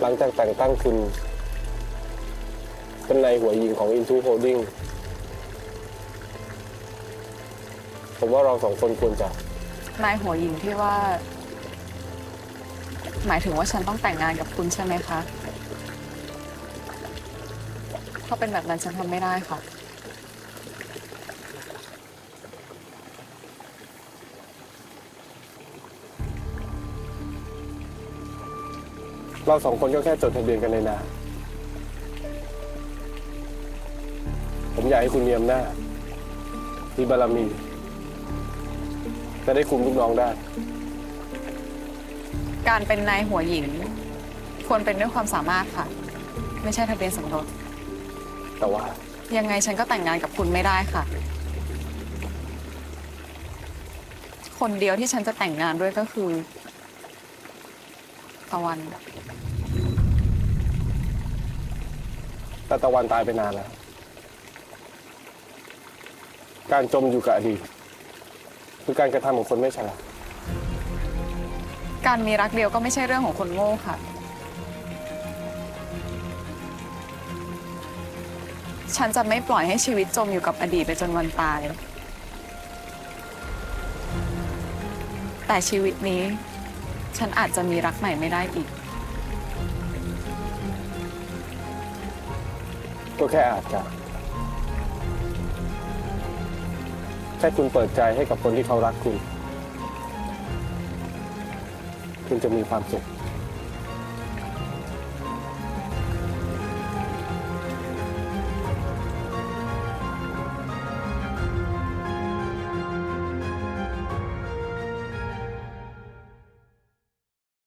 หลังจากแต่งตั้งคุณเป็นนายหัวยิงของ Into Holding ผมว่าเราสองคนควรจะ นายหัวหญิงที่ว่า หมายถึงว่าฉันต้องแต่งงานกับคุณใช่ไหมคะ ถ้าเป็นแบบนั้นฉันทำไม่ได้ค่ะ เราสองคนก็แค่จดทะเบียนกันในนามผมอยากให้คุณมีอำนาจมีบารมีจะได้คุมลูกน้องได้ การเป็นนายหัวหญิง ควรเป็นด้วยความสามารถค่ะ ไม่ใช่ทะเบียนสมรส แต่ว่า ยังไงฉันก็แต่งงานกับคุณไม่ได้ค่ะ คนเดียวที่ฉันจะแต่งงานด้วยก็คือ ตะวัน แต่ตะวันตายไปนานแล้ว การจมอยู่กับอดีตคือการกระทำของคนไม่ฉลาด การมีรักเดียวก็ไม่ใช่เรื่องของคนโง่ค่ะ ฉันจะไม่ปล่อยให้ชีวิตจมอยู่กับอดีตไปจนวันตาย แต่ชีวิตนี้ ฉันอาจจะมีรักใหม่ไม่ได้อีก ก็แค่อาจจะแค่คุณเปิดใจให้กับคนที่เขารักคุณ คุณจะมีความสุข